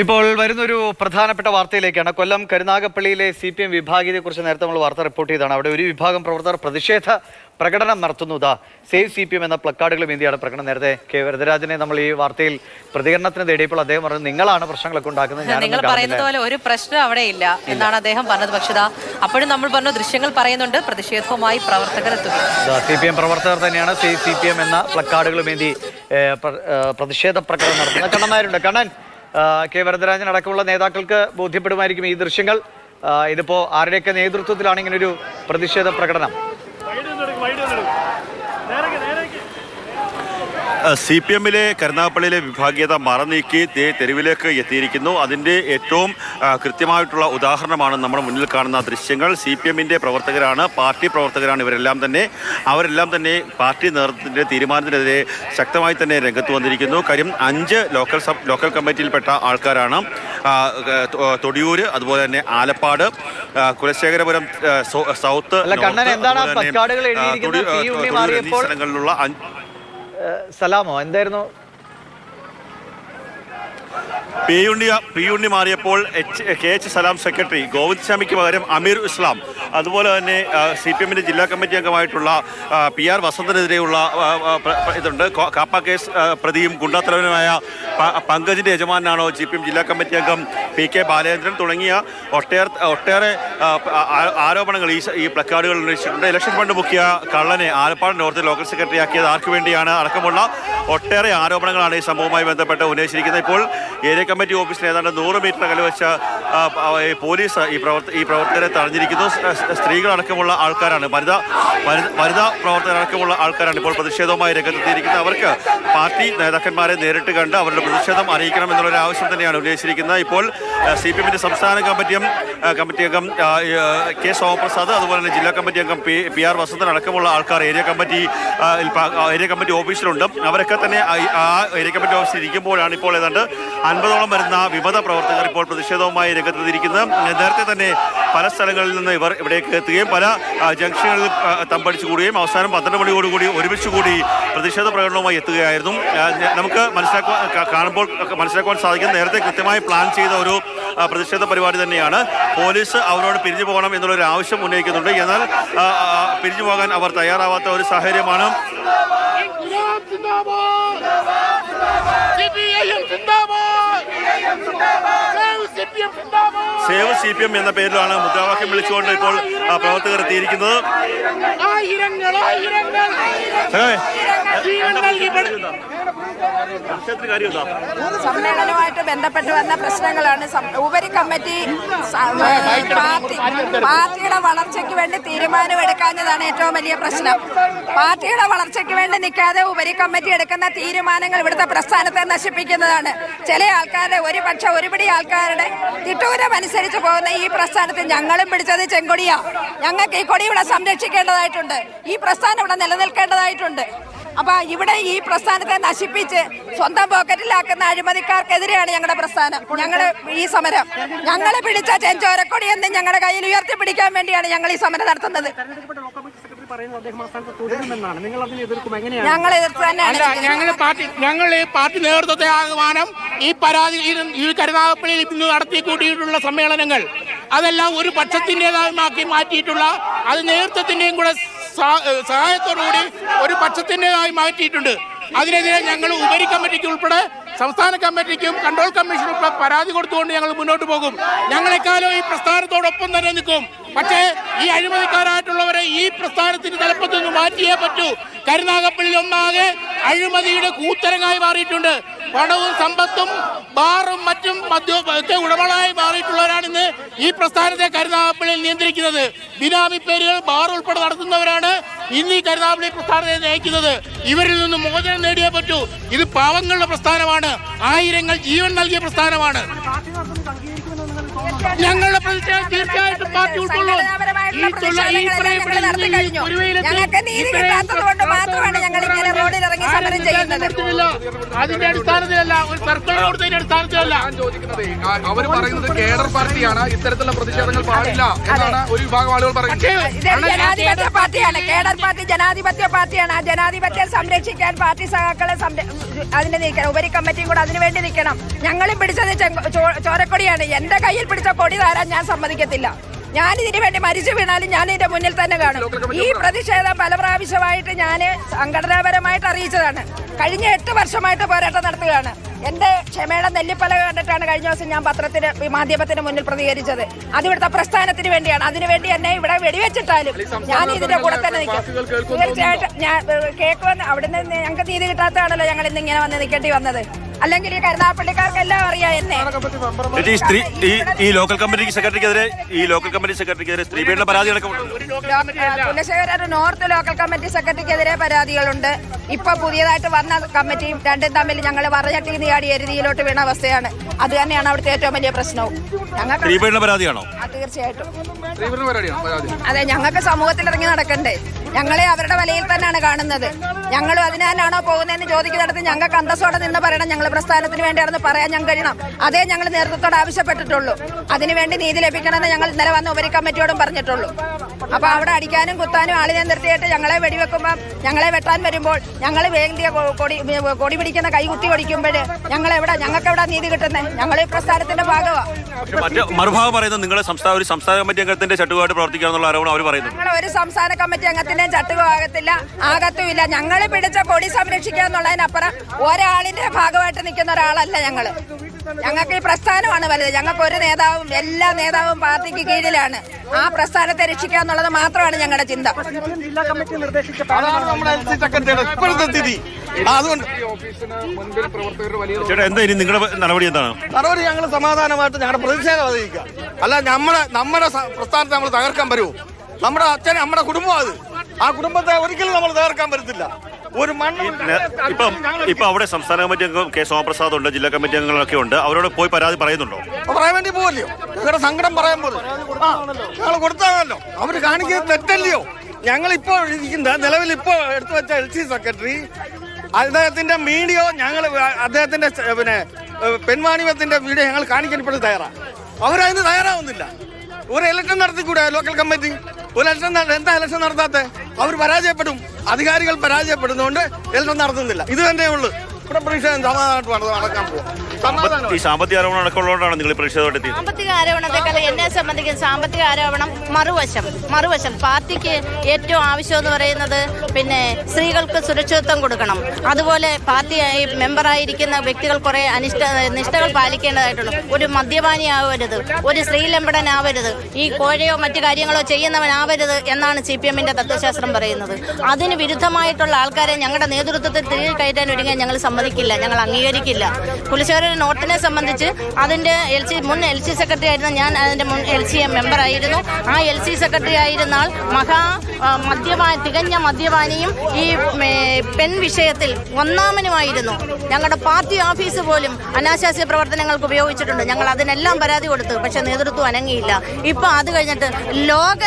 ഇപ്പോൾ വരുന്നൊരു പ്രധാനപ്പെട്ട വാർത്തയിലേക്കാണ്. കൊല്ലം കരുനാഗപ്പള്ളിയിലെ സി പി എം വിഭാഗീയതയെക്കുറിച്ച് നേരത്തെ നമ്മൾ വാർത്ത റിപ്പോർട്ട് ചെയ്താണ് അവിടെ ഒരു വിഭാഗം പ്രവർത്തകർ പ്രതിഷേധ പ്രകടനം നടത്തുന്നതാ സേവ് സി പി എം എന്ന പ്ലക്കാർഡുകളും ഇന്ത്യയാണ് പ്രകടനം. നേരത്തെ കെ വരദരാജനെ നമ്മൾ ഈ വാർത്തയിൽ പ്രതികരണത്തിന് തേടിയപ്പോൾ അദ്ദേഹം പറഞ്ഞു നിങ്ങളാണ് പ്രശ്നങ്ങളൊക്കെ ഉണ്ടാക്കുന്നത്. നിങ്ങൾ പറയുന്നത് പോലെ ഒരു പ്രശ്നം അവിടെ ഇല്ല എന്നാണ് അദ്ദേഹം പറഞ്ഞത്. പക്ഷേ അപ്പോഴും നമ്മൾ പറഞ്ഞു ദൃശ്യങ്ങൾ പറയുന്നുണ്ട്. പ്രതിഷേധവുമായി പ്രവർത്തകർ സി പി എം പ്രവർത്തകർ തന്നെയാണ് സേവ് സി പി എം എന്ന പ്ലക്കാർഡുകളും ഏന്തി പ്രതിഷേധ പ്രകടനം നടത്തുന്നത്. കണ്ണന്മാരുണ്ട്. കണ്ണൻ കെ വരദരാജൻ അടക്കമുള്ള നേതാക്കൾക്ക് ബോധ്യപ്പെടുമായിരിക്കും ഈ ദൃശ്യങ്ങൾ. ഇതിപ്പോൾ ഇതിപ്പോ ആരുടെയൊക്കെ നേതൃത്വത്തിലാണ് ഇങ്ങനൊരു പ്രതിഷേധ പ്രകടനം? സി പി എമ്മിലെ കരുനാഗപ്പള്ളിയിലെ വിഭാഗീയത മറനീക്കി ദേ തെരുവിലേക്ക് എത്തിയിരിക്കുന്നു. അതിന്റെ ഏറ്റവും കൃത്യമായിട്ടുള്ള ഉദാഹരണമാണ് നമ്മുടെ മുന്നിൽ കാണുന്ന ദൃശ്യങ്ങൾ. സി പി എമ്മിന്റെ പ്രവർത്തകരാണ് പാർട്ടി പ്രവർത്തകരാണ് ഇവരെല്ലാം തന്നെ. അവരെല്ലാം തന്നെ പാർട്ടി നേതൃത്വത്തിന്റെ തീരുമാനത്തിനെതിരെ ശക്തമായി തന്നെ രംഗത്ത് വന്നിരിക്കുന്നു. കാര്യം അഞ്ച് ലോക്കൽ സബ് ലോക്കൽ കമ്മിറ്റിയിൽപ്പെട്ട ആൾക്കാരാണ് തൊടിയൂർ അതുപോലെ തന്നെ ആലപ്പാട് കുലശേഖരപുരം സൗത്ത് സ്ഥലങ്ങളിലുള്ള സലാമോ? എന്തായിരുന്നു? പി ഉണ്ണി പി ഉണ്ണി മാറിയപ്പോൾ H K H Salam secretary Govind സ്വാമിക്ക് പകരം അമീർ ഇസ്ലാം അതുപോലെ തന്നെ സി പി എമ്മിന്റെ ജില്ലാ കമ്മിറ്റി അംഗമായിട്ടുള്ള പി ആർ വസന്തനെതിരെയുള്ള ഇതുണ്ട്. കാപ്പ കേസ് പ്രതിയും ഗുണ്ടാത്തലവനുമായ പങ്കജിന്റെ യജമാനാണോ സി പി എം ജില്ലാ കമ്മിറ്റി അംഗം പി കെ ബാലേന്ദ്രൻ തുടങ്ങിയ ഒട്ടേറെ ഒട്ടേറെ ആരോപണങ്ങൾ ഈ ഈ പ്ലക്കാർഡുകൾ ഉന്നയിച്ചിട്ടുണ്ട്. ഇലക്ഷൻ ഫണ്ട് മുഖ്യ കള്ളനെ ആലപ്പാട് നോർത്ത് ലോക്കൽ സെക്രട്ടറി ആക്കിയത് ആർക്കു വേണ്ടിയാണ്? അടക്കമുള്ള ഒട്ടേറെ ആരോപണങ്ങളാണ് ഈ സംഭവവുമായി ബന്ധപ്പെട്ട് ഉന്നയിച്ചിരിക്കുന്നത്. ഇപ്പോൾ ഏരിയ കമ്മിറ്റി ഓഫീസിൽ ഏതാണ്ട് നൂറ് മീറ്റർ അകലെ വെച്ച പോലീസ് ഈ പ്രവർത്ത ഈ പ്രവർത്തകരെ തടഞ്ഞിരിക്കുന്നു. സ്ത്രീകളടക്കമുള്ള ആൾക്കാരാണ്. വനിതാ വനിത- പ്രവർത്തകരടക്കമുള്ള ആൾക്കാരാണ് ഇപ്പോൾ പ്രതിഷേധവുമായി രംഗത്തെത്തിയിരിക്കുന്നത്. അവർക്ക് പാർട്ടി നേതാക്കന്മാരെ നേരിട്ട് കണ്ട് അവരുടെ പ്രതിഷേധം അറിയിക്കണം എന്നുള്ളൊരു ആവശ്യം തന്നെയാണ് ഉന്നയിച്ചിരിക്കുന്നത്. ഇപ്പോൾ സി പി എമ്മിന്റെ സംസ്ഥാന കമ്മിറ്റിയും കമ്മിറ്റി അംഗം കെ സോമപ്രസാദ് അതുപോലെ തന്നെ ജില്ലാ കമ്മിറ്റി അംഗം പി പി ആർ വസന്തൻ അടക്കമുള്ള ആൾക്കാർ ഏരിയ കമ്മിറ്റി ഏരിയ കമ്മിറ്റി ഓഫീസിലുണ്ട്. അവരൊക്കെ തന്നെ ആ ഏരിയ കമ്മിറ്റി ഓഫീസിൽ ഇരിക്കുമ്പോഴാണ് ഇപ്പോൾ ഏതാണ്ട് അൻപതോളം വരുന്ന വിമത പ്രവർത്തകർ ഇപ്പോൾ പ്രതിഷേധവുമായി രംഗത്തെത്തിയിരിക്കുന്നത്. നേരത്തെ തന്നെ പല സ്ഥലങ്ങളിൽ നിന്ന് ഇവർ ഇവിടേക്ക് എത്തുകയും പല ജംഗ്ഷനുകളിൽ തമ്പടിച്ചു കൂടുകയും അവസാനം പന്ത്രണ്ട് മണിയോടുകൂടി ഒരുമിച്ച് കൂടി പ്രതിഷേധ പ്രകടനവുമായി എത്തുകയായിരുന്നു. നമുക്ക് മനസ്സിലാക്കുവാൻ കാണുമ്പോൾ മനസ്സിലാക്കുവാൻ സാധിക്കും. നേരത്തെ കൃത്യമായി പ്ലാൻ ചെയ്ത ഒരു പ്രതിഷേധ പരിപാടി തന്നെയാണ്. പോലീസ് അവരോട് പിരിഞ്ഞു പോകണം എന്നുള്ളൊരു ആവശ്യം ഉന്നയിക്കുന്നുണ്ട്. എന്നാൽ പിരിഞ്ഞു പോകാൻ അവർ തയ്യാറാവാത്ത ഒരു സാഹചര്യമാണ്. സിന്ദാബാദ് സിന്ദാബാദ്! സേവ് സിപിഎം സിന്ദാബാദ്! സേവ് സി പി എം എന്ന പേരിലാണ് മുദ്രാവാക്യം വിളിച്ചുകൊണ്ട് ഇപ്പോൾ ആ, പ്രവർത്തകർ എത്തിയിരിക്കുന്നത്? സമ്മേളനവുമായിട്ട് ബന്ധപ്പെട്ട് വന്ന പ്രശ്നങ്ങളാണ്. ഉപരി കമ്മിറ്റി പാർട്ടി പാർട്ടിയുടെ വളർച്ചയ്ക്ക് വേണ്ടി തീരുമാനമെടുക്കാഞ്ഞതാണ് ഏറ്റവും വലിയ പ്രശ്നം. പാർട്ടിയുടെ വളർച്ചയ്ക്ക് വേണ്ടി നിൽക്കാതെ ഉപരി കമ്മിറ്റി എടുക്കുന്ന തീരുമാനങ്ങൾ ഇവിടുത്തെ പ്രസ്ഥാനത്തെ നശിപ്പിക്കുന്നതാണ്. ചില ആൾക്കാരുടെ ഒരു ഒരുപടി ഒരുപിടി ആൾക്കാരുടെ തിട്ടൂരം അനുസരിച്ച് പോകുന്ന ഈ പ്രസ്ഥാനത്തിൽ ഞങ്ങളും പിടിച്ചത് ചെങ്കൊടിയാ. ഞങ്ങൾക്ക് ഈ കൊടി ഇവിടെ സംരക്ഷിക്കേണ്ടതായിട്ടുണ്ട്. ഈ പ്രസ്ഥാനം ഇവിടെ നിലനിൽക്കേണ്ടതായിട്ടുണ്ട്. അപ്പൊ ഇവിടെ ഈ പ്രസ്ഥാനത്തെ നശിപ്പിച്ച് സ്വന്തം പോക്കറ്റിലാക്കുന്ന അഴിമതിക്കാർക്കെതിരെയാണ് ഞങ്ങളുടെ പ്രസ്ഥാനം. ഞങ്ങൾ ഈ സമരം. ഞങ്ങൾ പിടിച്ച ചെഞ്ചോരക്കൊടി എന്ന് ഞങ്ങളുടെ കയ്യിൽ ഉയർത്തി പിടിക്കാൻ വേണ്ടിയാണ് ഞങ്ങൾ ഈ സമരം നടത്തുന്നത്. ഞങ്ങൾ എതിർത്ത് തന്നെയാണ്. ഞങ്ങൾ ഞങ്ങൾ പാർട്ടി നേതൃത്വത്തെ ആഹ്വാനം ഈ പരാതി ഈ- കരുനാഗപ്പള്ളിയിൽ ഇന്ന് നടത്തി കൂട്ടിയിട്ടുള്ള സമ്മേളനങ്ങൾ അതെല്ലാം ഒരു പക്ഷത്തിന്റെതാക്കി മാറ്റിയിട്ടുള്ള അത് നേതൃത്വത്തിന്റെയും കൂടെ സഹായത്തോടുകൂടി ഒരു പക്ഷത്തിന്റെതായി മാറ്റിയിട്ടുണ്ട്. അതിനെതിരെ ഞങ്ങൾ ഉപരി കമ്മിറ്റിക്ക് ഉൾപ്പെടെ സംസ്ഥാന കമ്മിറ്റിക്കും കൺട്രോൾ കമ്മീഷനും ഉൾപ്പെടെ പരാതി കൊടുത്തുകൊണ്ട് ഞങ്ങൾ മുന്നോട്ട് പോകും. ഞങ്ങളെക്കാലം ഈ പ്രസ്ഥാനത്തോടൊപ്പം തന്നെ നിൽക്കും. പക്ഷേ ഈ അഴിമതിക്കാരായിട്ടുള്ളവരെ ഈ പ്രസ്ഥാനത്തിന്റെ തലപ്പത്ത് മാറ്റിയേ പറ്റൂ. കരുനാഗപ്പള്ളി ഒന്നാകെ അഴിമതിയുടെ കൂത്തരങ്ങായി മാറിയിട്ടുണ്ട്. പണവും സമ്പത്തും ബാറും മറ്റും മദ്യവും ഉടമകളായി മാറിയിട്ടുള്ളവരാണ് ഇന്ന് ഈ പ്രസ്ഥാനത്തെ കരുനാഗപ്പള്ളിയിൽ നിയന്ത്രിക്കുന്നത്. ബിനാമി പേരുകൾ ബാർ ഉൾപ്പെടെ നടത്തുന്നവരാണ് ഇന്ന് ഈ കരുനാഗപ്പള്ളി പ്രസ്ഥാനത്തെ നയിക്കുന്നത്. ഇവരിൽ നിന്ന് മോചനം നേടിയേ പറ്റൂ. ഇത് പാവങ്ങളുടെ പ്രസ്ഥാനമാണ്. ആയിരങ്ങൾ ജീവൻ നൽകിയ പ്രസ്ഥാനമാണ്. ഞങ്ങളുടെ പ്രതിഷേധം തീർച്ചയായിട്ടും പാർട്ടി ഉൾക്കൊള്ളും. പ്രതിഷേധങ്ങളെല്ലാം നടത്തി കഴിഞ്ഞു. ഞങ്ങൾക്ക് നീതി കിട്ടാത്തത് കൊണ്ട് മാത്രമാണ് ഞങ്ങൾ ഇങ്ങനെ റോഡിൽ ഇറങ്ങി സമരം ചെയ്യുന്നത്. നടത്തുന്നില്ല. അതിന്റെ അടിസ്ഥാനത്തിലല്ല ഒരു സർക്കാർ കൊടുത്തതിന്റെ അടിസ്ഥാനത്തിലല്ല. ഞാൻ ചോദിക്കുന്നത് അവർ പറയുന്നത് കേഡർ പാർട്ടിയാണ് ഇത്തരത്തിലുള്ള പ്രതിഷേധങ്ങൾ പാടില്ല എന്നാണ് ഒരു വിഭാഗം ആളുകൾ പറയുന്നത്. ജനാധിപത്യ പാർട്ടിയാണ്. കേഡർ പാർട്ടി ജനാധിപത്യ പാർട്ടിയാണ്. ആ ജനാധിപത്യം സംരക്ഷിക്കാൻ പാർട്ടി സഖാക്കളെ സംര- അതിന് നീക്കണം ഉപരി കമ്മിറ്റിയും കൂടെ അതിനുവേണ്ടി നിൽക്കണം. ഞങ്ങളും പിടിച്ചത് ചോരക്കൊടിയാണ്. എന്റെ കയ്യിൽ പിടിച്ച കൊടി തരാൻ ഞാൻ സമ്മതിക്കത്തില്ല. ഞാൻ ഇതിനു വേണ്ടി മരിച്ചു വീണാലും ഞാൻ ഇതിന്റെ മുന്നിൽ തന്നെ കാണും. ഈ പ്രതിഷേധം പല പ്രാവശ്യമായിട്ട് ഞാൻ സംഘടനാപരമായിട്ട് അറിയിച്ചതാണ്. കഴിഞ്ഞ എട്ട് വർഷമായിട്ട് പോരാട്ടം നടത്തുകയാണ്. എന്റെ ക്ഷമയുടെ നെല്ലിപ്പല കണ്ടിട്ടാണ് കഴിഞ്ഞ ദിവസം ഞാൻ പത്രത്തിന് മാധ്യമത്തിന് മുന്നിൽ പ്രതികരിച്ചത്. അത് ഇവിടുത്തെ പ്രസ്ഥാനത്തിന് വേണ്ടിയാണ്. അതിനുവേണ്ടി എന്നെ ഇവിടെ വെടിവെച്ചിട്ടാലും ഞാൻ ഇതിന്റെ കൂടെ തന്നെ നിൽക്കും. തീർച്ചയായിട്ടും ഞാൻ കേൾക്കുമെന്ന് അവിടുന്ന് ഞങ്ങൾക്ക് നീതി കിട്ടാത്തതാണല്ലോ ഞങ്ങൾ ഇന്ന് ഇങ്ങനെ വന്ന് നിൽക്കേണ്ടി വന്നത്. അല്ലെങ്കിൽ ഈ കരുനാപ്പള്ളിക്കാർക്കെല്ലാം അറിയാം എന്നെ ചേച്ചി ഈ സ്ത്രീ ഈ ഈ ലോക്കൽ കമ്മിറ്റി സെക്രട്ടറിക്കെതിരെ ഈ ലോക്കൽ കമ്മിറ്റി സെക്രട്ടറിക്കെതിരെ സ്ത്രീ പീഡന പരാതി കുലശേഖര നോർത്ത് ലോക്കൽ കമ്മിറ്റി സെക്രട്ടറിക്കെതിരെ പരാതികളുണ്ട്. ഇപ്പൊ പുതിയതായിട്ട് വന്ന കമ്മിറ്റിയും രണ്ടും തമ്മിൽ ഞങ്ങൾ വറചട്ടി നീയാടി എരുതിയിലോട്ട് വീണ അവസ്ഥയാണ്. അത് തന്നെയാണ് അവിടുത്തെ ഏറ്റവും വലിയ പ്രശ്നവും. ഞങ്ങൾക്ക് സ്ത്രീ പീഡന പരാതിയാണോ? തീർച്ചയായിട്ടും അതെ ഞങ്ങൾക്ക് സമൂഹത്തിൽ ഇറങ്ങി നടക്കണ്ടേ. ഞങ്ങളെ അവരുടെ വലയിൽ തന്നെയാണ് കാണുന്നത്. ഞങ്ങളും അതിനാലാണോ പോകുന്നതെന്ന് ചോദിക്കുന്നിടത്ത് ഞങ്ങൾക്ക് അന്തസ്സോടെ നിന്ന് പറയണം. ഞങ്ങൾ പ്രസ്ഥാനത്തിന് വേണ്ടിയാണെന്ന് പറയാൻ ഞങ്ങൾ കഴിയണം. അതേ ഞങ്ങൾ നേതൃത്വത്തോട് ആവശ്യപ്പെട്ടിട്ടുള്ളൂ. അതിനുവേണ്ടി നീതി ലഭിക്കണമെന്ന് ഞങ്ങൾ ഇന്നലെ വന്ന ഉപരി കമ്മിറ്റിയോടും പറഞ്ഞിട്ടുള്ളൂ. അപ്പൊ അവിടെ അടിക്കാനും കുത്താനും ആളിനെ നിർത്തിയിട്ട് ഞങ്ങളെ വെടിവെക്കുമ്പോൾ ഞങ്ങളെ വെട്ടാൻ വരുമ്പോൾ ഞങ്ങൾ വേണ്ടിയ കൊടി കൊടി പിടിക്കുന്ന കൈ കുത്തി ഞങ്ങളെവിടെ ഞങ്ങൾ എവിടെ ഞങ്ങൾക്ക് എവിടെ നീതി കിട്ടുന്നത് ഞങ്ങൾ ഈ പ്രസ്ഥാനത്തിന്റെ ഭാഗമാണ് മറുഭാഗം പറയുന്നത് നിങ്ങളെ സംസ്ഥാന ഒരു സംസ്ഥാന കമ്മിറ്റി അംഗത്തിന്റെ ചട്ടുകായിട്ട് പ്രവർത്തിക്കുക എന്നുള്ള ആരോപണം അവർ പറയുന്നു ഞങ്ങൾ ഒരു സംസ്ഥാന കമ്മിറ്റി അംഗത്തിന്റെ ചട്ടുകമാകത്തില്ല ആകത്തുമില്ല. ഞങ്ങൾ പിടിച്ച കൊടി സംരക്ഷിക്കുക എന്നുള്ളതിനപ്പുറം ഒരാളിന്റെ ഭാഗമായിട്ട് നിൽക്കുന്ന ഒരാളല്ല ഞങ്ങൾ. ഞങ്ങൾക്ക് ഈ പ്രസ്ഥാനമാണ് വലുത്. ഞങ്ങൾക്ക് ഒരു നേതാവും എല്ലാ നേതാവും പാർട്ടിക്ക് കീഴിലാണ്. ആ പ്രസ്ഥാനത്തെ രക്ഷിക്കുക എന്നുള്ളത് മാത്രമാണ് ഞങ്ങളുടെ ചിന്ത. എന്താ ഇനി നിങ്ങളുടെ നടപടി എന്താണ്? നടപടി ഞങ്ങൾ സമാധാനമായിട്ട് ഞങ്ങളുടെ പ്രതിഷേധം അറിയിക്കുക അല്ല നമ്മുടെ നമ്മുടെ പ്രസ്ഥാനത്തെ നമ്മൾ തകർക്കാൻ വരുമോ? നമ്മുടെ അച്ഛൻ നമ്മുടെ കുടുംബം അത്. ആ കുടുംബത്തെ ഒരിക്കലും നമ്മൾ തകർക്കാൻ പറ്റത്തില്ല. ഒരു മണ്ണ് ഇപ്പം ഇപ്പൊ അവിടെ സംസ്ഥാന കമ്മിറ്റി അംഗം കെ സോമപ്രസാദ് ഉണ്ട് ജില്ലാ കമ്മിറ്റി അംഗങ്ങളൊക്കെ ഉണ്ട്. അവരോട് പോയി പരാതി പറയുന്നുണ്ടോ? പറയാൻ വേണ്ടി പോവല്ലോ? ഞങ്ങളുടെ സങ്കടം പറയാൻ പോലും ഞങ്ങൾ കൊടുത്താണല്ലോ. അവർ കാണിക്കുന്നത് തെറ്റല്ലയോ? ഞങ്ങൾ ഇപ്പോൾ ഇരിക്കുന്ന നിലവിൽ ഇപ്പോൾ എടുത്തു വെച്ച എൽ സി സെക്രട്ടറി അദ്ദേഹത്തിന്റെ മീഡിയോ ഞങ്ങൾ അദ്ദേഹത്തിന്റെ പിന്നെ പെൺവാണിമത്തിന്റെ വീഡിയോ ഞങ്ങൾ കാണിക്കാൻ ഇപ്പോഴും തയ്യാറാണ് അവരതിന് തയ്യാറാവുന്നില്ല. ഒരു ഇലക്ഷൻ നടത്തിക്കൂടെ ലോക്കൽ കമ്മിറ്റി ഒരു ഇലക്ഷൻ എന്താ ഇലക്ഷൻ നടത്താത്തെ? അവർ പരാജയപ്പെടും. അധികാരികൾ പരാജയപ്പെടുന്നതുകൊണ്ട് ഇലക്ഷൻ നടത്തുന്നില്ല. ഇത് തന്നെ ഉള്ളു. ഇവിടെ പ്രതീക്ഷ സമാധാനമായിട്ട് നടക്കാൻ പോകും ഈ സാമ്പത്തിക ആരോപണം അടക്കമുള്ളതുകൊണ്ടാണ് നിങ്ങൾ പ്രതിഷേധം പ്രതിഷേധമായിട്ട് എത്തിയത്. സാമ്പത്തിക ആരോപണത്തെക്കാൾ എന്നെ സംബന്ധിക്കുന്ന സാമ്പത്തിക ആരോപണം മറുവശം മറുവശം. പാർട്ടിക്ക് ഏറ്റവും ആവശ്യം എന്ന് പറയുന്നത് പിന്നെ സ്ത്രീകൾക്ക് സുരക്ഷിതത്വം കൊടുക്കണം. അതുപോലെ പാർട്ടി ഈ മെമ്പറായിരിക്കുന്ന വ്യക്തികൾ കുറെ അനിഷ്ട നിഷ്ഠകൾ പാലിക്കേണ്ടതായിട്ടുണ്ട്. ഒരു മദ്യപാനിയാവരുത് ഒരു സ്ത്രീലമ്പടനാവരുത് ഈ കോഴയോ മറ്റു കാര്യങ്ങളോ ചെയ്യുന്നവനാവരുത് എന്നാണ് സി പി എമ്മിന്റെ തത്വശാസ്ത്രം പറയുന്നത്. അതിന് വിരുദ്ധമായിട്ടുള്ള ആൾക്കാരെ ഞങ്ങളുടെ നേതൃത്വത്തിൽ തിരികെ കയറ്റാൻ ഒരുങ്ങാൻ ഞങ്ങൾ സമ്മതിക്കില്ല ഞങ്ങൾ അംഗീകരിക്കില്ല. കുലശേഖരൻ നോർത്തിനെ സംബന്ധിച്ച് അതിന്റെ എൽ സി മുൻ എൽ സി സെക്രട്ടറി ആയിരുന്ന ഞാൻ അതിന്റെ മുൻ എൽ സി മെമ്പറായിരുന്നു ആ എൽ സി സെക്രട്ടറി ആയിരുന്നാൽ മഹാ മദ്യപാ തികഞ്ഞ മദ്യപാനിയും ഈ പെൺ വിഷയത്തിൽ ഒന്നാമനുമായിരുന്നു. ഞങ്ങളുടെ പാർട്ടി ഓഫീസ് പോലും അനാശാസ്യ പ്രവർത്തനങ്ങൾക്ക് ഉപയോഗിച്ചിട്ടുണ്ട്. ഞങ്ങൾ അതിനെല്ലാം പരാതി കൊടുത്തു പക്ഷേ നേതൃത്വം അനങ്ങിയില്ല. ഇപ്പം അത് കഴിഞ്ഞിട്ട് ലോക